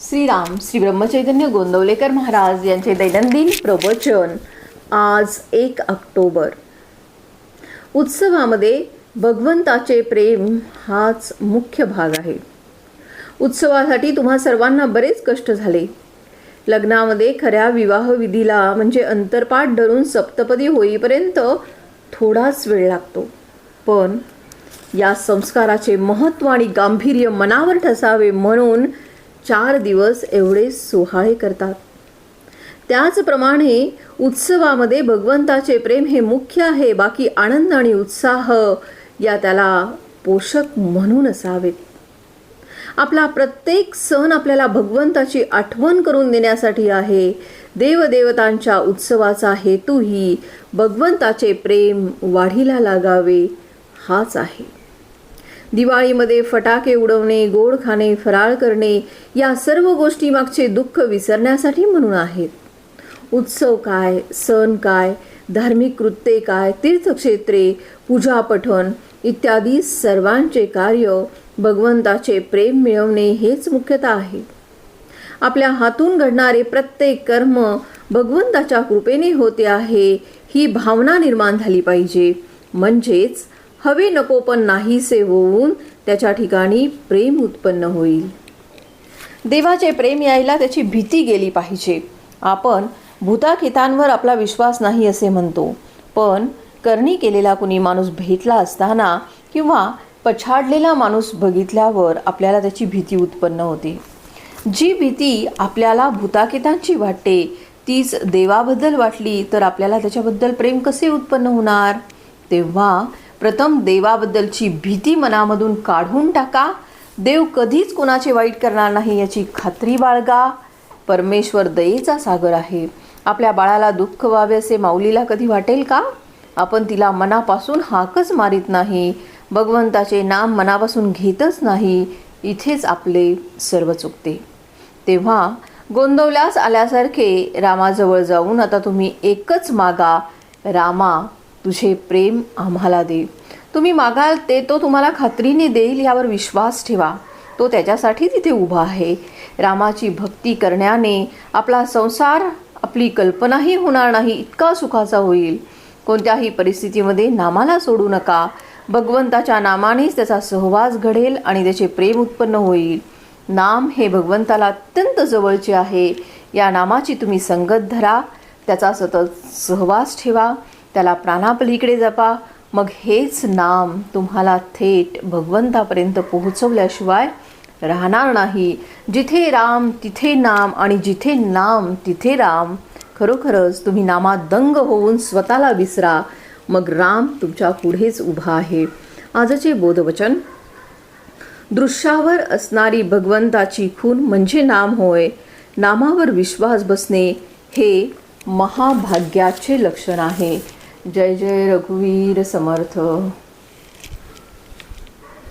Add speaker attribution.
Speaker 1: श्रीराम श्री ब्रह्मचैतन्य गोंदवलेकर महाराज यांचे दैनंदिन प्रवचन आज एक ऑक्टोबर. उत्सवामध्ये भगवंताचे प्रेम हाच मुख्य भाग आहे. उत्सवासाठी तुम्हा सर्वांना बरेच कष्ट झाले. लग्नामध्ये खऱ्या विवाह विधीला म्हणजे अंतरपाठ धरून सप्तपदी होईपर्यंत थोडाच वेळ लागतो. पण या संस्काराचे महत्त्व आणि गांभीर्य मनावर ठसावे म्हणून चार दिवस एवढे सोहाळे करतात. त्याचप्रमाणे उत्सवामध्ये भगवंताचे प्रेम हे मुख्य आहे. बाकी आनंद आणि उत्साह या त्याला पोषक म्हणून असावेत. आपला प्रत्येक सण आपल्याला भगवंताची आठवण करून देण्यासाठी आहे. देवदेवतांच्या उत्सवाचा हेतूही भगवंताचे प्रेम वाढीला लागावे हाच आहे. दिवाळीमध्ये फटाके उडवणे गोड खाणे फराळ करणे या सर्व गोष्टी मागचे दुःख विसरण्यासाठी म्हणून आहेत. उत्सव काय सण काय धार्मिक कृत्ये काय तीर्थक्षेत्रे पूजा पठण इत्यादी सर्वांचे कार्य भगवंताचे प्रेम मिळवणे हेच मुख्यतः आहे. आपल्या हातून घडणारे प्रत्येक कर्म भगवंताच्या कृपेने होते आहे ही भावना निर्माण झाली पाहिजे. म्हणजेच हवे नको पण नाहीसे होऊन त्याच्या ठिकाणी प्रेम उत्पन्न होईल. देवाचे प्रेम यायला त्याची भीती गेली पाहिजे. आपण भूताखितांवर आपला विश्वास नाही असे म्हणतो. पण करणी केलेला कुणी माणूस भेटला असताना किंवा पछाडलेला माणूस बघितल्यावर आपल्याला त्याची भीती उत्पन्न होते. जी भीती आपल्याला भूताकितांची वाटते तीच देवाबद्दल वाटली तर आपल्याला त्याच्याबद्दल प्रेम कसे उत्पन्न होणार? तेव्हा प्रथम देवाबद्दलची भीती मनामधून काढून टाका. देव कधीच कोणाचे वाईट करणार नाही याची खात्री बाळगा. परमेश्वर दयेचा सागर आहे. आपल्या बाळाला दुःख व्हावे असे माऊलीला कधी वाटेल का? आपण तिला मनापासून हाकच मारित नाही. भगवंताचे नाम मनापासून घेतच नाही. इथेच आपले सर्व चुकते. तेव्हा गोंदवल्यास आल्यासारखे रामाजवळ जाऊन आता तुम्ही एकच मागा. रामा तुझे प्रेम आम्हाला दे. तुम्ही मागाल ते तो तुम्हाला खात्रीने देईल यावर विश्वास ठेवा. तो त्याच्यासाठी तिथे उभा आहे. रामाची भक्ती करण्याने आपला संसार आपली कल्पनाही होणार नाही इतका सुखाचा होईल. कोणत्याही परिस्थितीमध्ये नामाला सोडू नका. भगवंताच्या नामानेच त्याचा सहवास घडेल आणि त्याचे प्रेम उत्पन्न होईल. नाम हे भगवंताला अत्यंत जवळचे आहे. या नामाची तुम्ही संगत धरा. त्याचा सतत सहवास ठेवा. त्याला प्राणापलीकडे जपा. मग हेच नाम तुम्हाला थेट भगवंतापर्यंत पोहोचवल्याशिवाय राहणार नाही. जिथे राम तिथे नाम आणि जिथे नाम तिथे राम. खरोखरच तुम्ही नामात दंग होऊन स्वतःला विसरा. मग राम तुमच्या पुढेच उभा आहे. आजचे बोधवचन. दृश्यावर असणारी भगवंताची खून म्हणजे नाम होय. नामावर विश्वास बसणे हे महाभाग्याचे लक्षण आहे. जय जय रघुवीर समर्थ.